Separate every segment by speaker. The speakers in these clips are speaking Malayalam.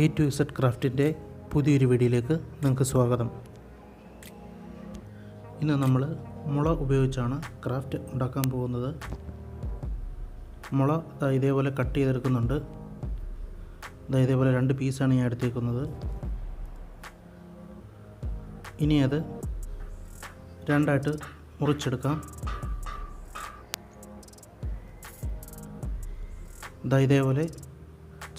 Speaker 1: എ ടു ഇസഡ് ക്രാഫ്റ്റിന്റെ പുതിയൊരു വീഡിയോയിലേക്ക് നിങ്ങൾക്ക് സ്വാഗതം. ഇന്ന് നമ്മൾ മുള ഉപയോഗിച്ചാണ് ക്രാഫ്റ്റ് ഉണ്ടാക്കാൻ പോകുന്നത്. മുള ഇതേപോലെ കട്ട് ചെയ്തെടുക്കുന്നുണ്ട്. ഇതേപോലെ രണ്ട് പീസാണ് ഞാൻ എടുത്തേക്കുന്നത്. ഇനി അത് രണ്ടായിട്ട് മുറിച്ചെടുക്കാം. ഇതേപോലെ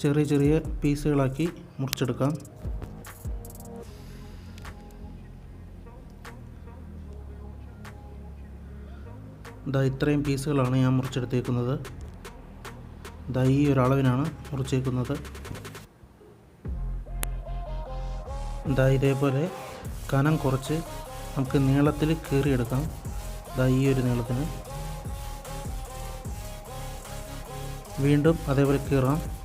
Speaker 1: ചെറിയ ചെറിയ പീസുകളാക്കി മുറിച്ചെടുക്കാം. ഇതാ ഇത്രയും പീസുകളാണ് ഞാൻ മുറിച്ചെടുത്തേക്കുന്നത്. ഇതാ ഈ ഒരളവിനാണ് മുറിച്ചേക്കുന്നത്. ദാ ഇതേപോലെ കനം കുറച്ച് നമുക്ക് നീളത്തിൽ കീറിയെടുക്കാം. ഇതാ ഈ ഒരു നീളത്തിന്. വീണ്ടും അതേപോലെ കീറാം.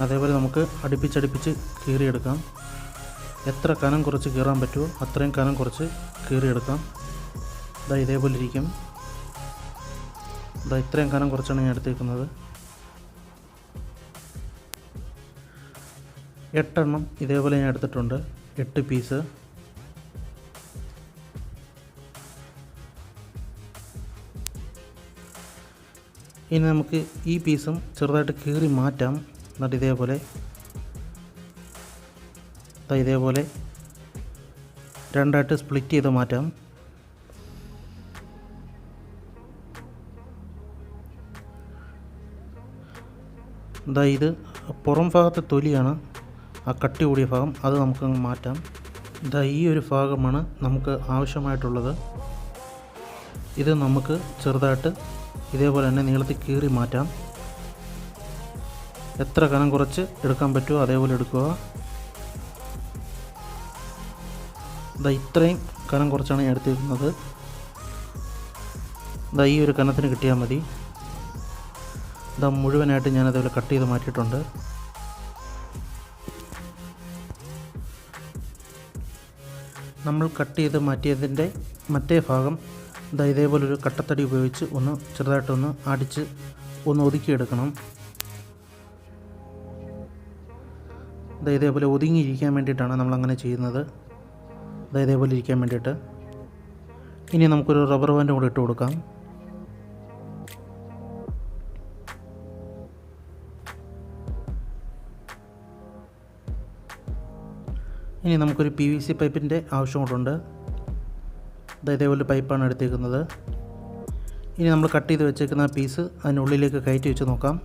Speaker 1: അതേപോലെ നമുക്ക് അടുപ്പിച്ചടുപ്പിച്ച് കീറിയെടുക്കാം. എത്ര കനം കുറച്ച് കീറാൻ പറ്റുമോ അത്രയും കനം കുറച്ച് കീറിയെടുക്കാം. ഇതാ ഇതേപോലെ ഇരിക്കും. ഇതാ ഇത്രയും കനം കുറച്ചാണ് ഞാൻ എടുത്തേക്കുന്നത്. എട്ടെണ്ണം ഇതേപോലെ ഞാൻ എടുത്തിട്ടുണ്ട്. എട്ട് പീസ്. ഇനി നമുക്ക് ഈ പീസും ചെറുതായിട്ട് കീറി മാറ്റാം. എന്നിട്ട് ഇതേപോലെ ഇതേപോലെ രണ്ടായിട്ട് സ്പ്ലിറ്റ് ചെയ്ത് മാറ്റാം. എന്താ ഇത് പുറം ഭാഗത്തെ തൊലിയാണ് ആ കട്ടി കൂടിയ ഭാഗം അത് നമുക്ക് മാറ്റാം. ദാ ഈ ഒരു ഭാഗമാണ് നമുക്ക് ആവശ്യമായിട്ടുള്ളത്. ഇത് നമുക്ക് ചെറുതായിട്ട് ഇതേപോലെ തന്നെ നീളത്തിൽ കീറി മാറ്റാം. എത്ര കനം കുറച്ച് എടുക്കാൻ പറ്റുമോ അതേപോലെ എടുക്കുക. ഇതാ ഇത്രയും കനം കുറച്ചാണ് ഞാൻ എടുത്തിരിക്കുന്നത് ഇതാ ഈ ഒരു കനത്തിന് കിട്ടിയാൽ മതി. ഇതാ മുഴുവനായിട്ട് ഞാൻ അതേപോലെ കട്ട് ചെയ്ത് മാറ്റിയിട്ടുണ്ട്. നമ്മൾ കട്ട് ചെയ്ത് മാറ്റിയതിന്റെ മറ്റേ ഭാഗം ഇതാ ഇതേപോലൊരു കട്ടത്തടി ഉപയോഗിച്ച് ഒന്ന് ചെറുതായിട്ടൊന്ന് അടിച്ച് ഒന്ന് ഒതുക്കിയെടുക്കണം. ഇതേപോലെ ഒതുങ്ങിയിരിക്കാൻ വേണ്ടിയിട്ടാണ് നമ്മൾ അങ്ങനെ ചെയ്യുന്നത് ഇതേപോലെ ഇരിക്കാൻ വേണ്ടിയിട്ട്. ഇനി നമുക്കൊരു റബ്ബർ ബാൻഡ് കൂടെ ഇട്ട് കൊടുക്കാം. ഇനി നമുക്കൊരു പി വി സി പൈപ്പിന്റെ ആവശ്യം കൊണ്ടുണ്ട് ഇതേപോലെ പൈപ്പാണ് എടുത്തേക്കുന്നത്. ഇനി നമ്മൾ കട്ട് ചെയ്ത് വെച്ചേക്കുന്ന പീസ് അതിനുള്ളിലേക്ക് കയറ്റി വെച്ച് നോക്കാം.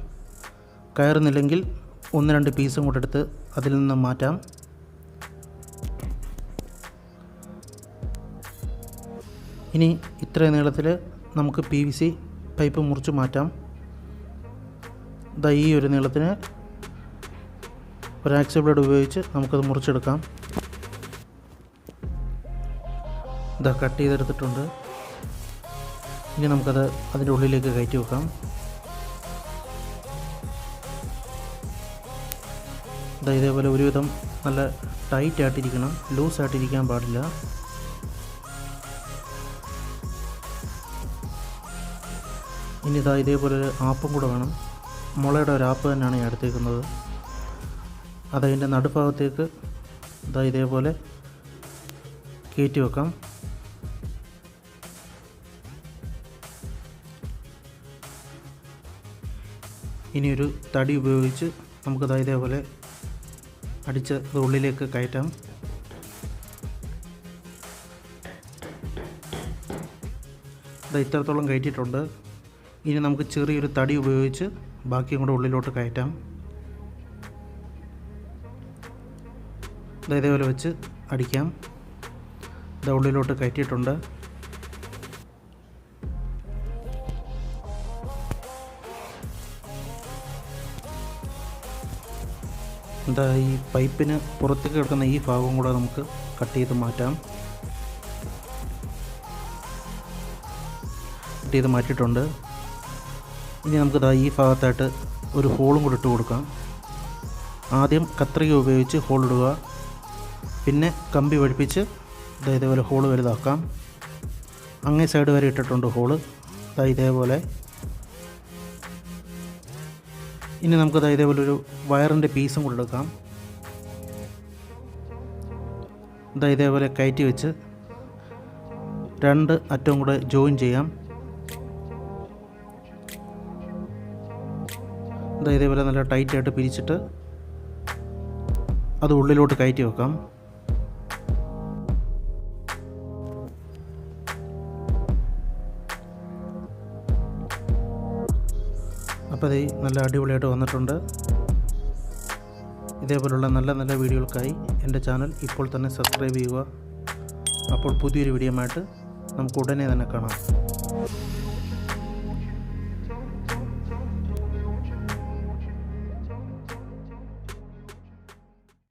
Speaker 1: കയറുന്നില്ലെങ്കിൽ ഒന്ന് രണ്ട് പീസും കൂടെ എടുത്ത് അതിൽ നിന്ന് മാറ്റാം. ഇനി ഇത്ര നീളത്തിൽ നമുക്ക് പി വി സി പൈപ്പ് മുറിച്ച് മാറ്റാം. ഈ ഒരു നീളത്തിന് ഒരു ആക്സി ബ്ലേഡ് ഉപയോഗിച്ച് നമുക്കത് മുറിച്ചെടുക്കാം. ഇതാ കട്ട് ചെയ്തെടുത്തിട്ടുണ്ട്. ഇനി നമുക്കത് അതിന്റെ ഉള്ളിലേക്ക് കയറ്റി വെക്കാം. ഇതേപോലെ ഒരുവിധം നല്ല ടൈറ്റ് ആയിട്ടിരിക്കണം. ലൂസ് ആയിട്ടിരിക്കാൻ പാടില്ല. ഇനി ഇതാ ഇതേപോലെ ഒരു ആപ്പും കൂടെ വേണം. മുളയുടെ ഒരു ആപ്പ് തന്നെയാണ് ഞാൻ എടുത്തേക്കുന്നത്. അതതിന്റെ നടുഭാഗത്തേക്ക് ഇതാ ഇതേപോലെ കയറ്റി വെക്കാം. ഇനിയൊരു തടി ഉപയോഗിച്ച് നമുക്കതാ ഇതേപോലെ അടിച്ച് ഉള്ളിലേക്ക് കയറ്റാം. ഇത് ഇത്രത്തോളം കയറ്റിയിട്ടുണ്ട്. ഇനി നമുക്ക് ചെറിയൊരു തടി ഉപയോഗിച്ച് ബാക്കിയും കൂടെ ഉള്ളിലോട്ട് കയറ്റാം. ഇത് ഇതേപോലെ വെച്ച് അടിക്കാം. ഇത് ഉള്ളിലോട്ട് കയറ്റിയിട്ടുണ്ട്. എന്താ ഈ പൈപ്പിന് പുറത്തേക്ക് കിടക്കുന്ന ഈ ഭാഗം കൂടെ നമുക്ക് കട്ട് ചെയ്ത് മാറ്റാം. കട്ട് ചെയ്ത് മാറ്റിയിട്ടുണ്ട്. ഇനി നമുക്ക് ദാ ഈ ഭാഗത്തായിട്ട് ഒരു ഹോളും കൂടെ ഇട്ട് കൊടുക്കാം. ആദ്യം കത്രിക ഉപയോഗിച്ച് ഹോൾ ഇടുക. പിന്നെ കമ്പി പഠിപ്പിച്ച് ദാ ഇതേപോലെ ഹോൾ വലുതാക്കാം. അങ്ങേ സൈഡ് വരെ ഇട്ടിട്ടുണ്ട് ഹോൾ. ഇതേപോലെ ഇനി നമുക്കത് ഇതേപോലെ ഒരു വയറിന്റെ പീസും കൊണ്ടെടുക്കാം ഇതാ ഇതേപോലെ കയറ്റി വെച്ച് രണ്ട് അറ്റവും കൂടെ ജോയിൻ ചെയ്യാം. ഇതാ ഇതേപോലെ നല്ല ടൈറ്റായിട്ട് പിരിച്ചിട്ട് അത് ഉള്ളിലോട്ട് കയറ്റി വെക്കാം. അപ്പോൾ നല്ല അടിപൊളിയായിട്ട് വന്നിട്ടുണ്ട്. ഇതേപോലുള്ള നല്ല നല്ല വീഡിയോകൾക്കായി എന്റെ ചാനൽ ഇപ്പോൾ തന്നെ സബ്സ്ക്രൈബ് ചെയ്യുക. അപ്പോൾ പുതിയൊരു വീഡിയോ ആയിട്ട് നമുക്ക് ഉടനെ തന്നെ കാണാം.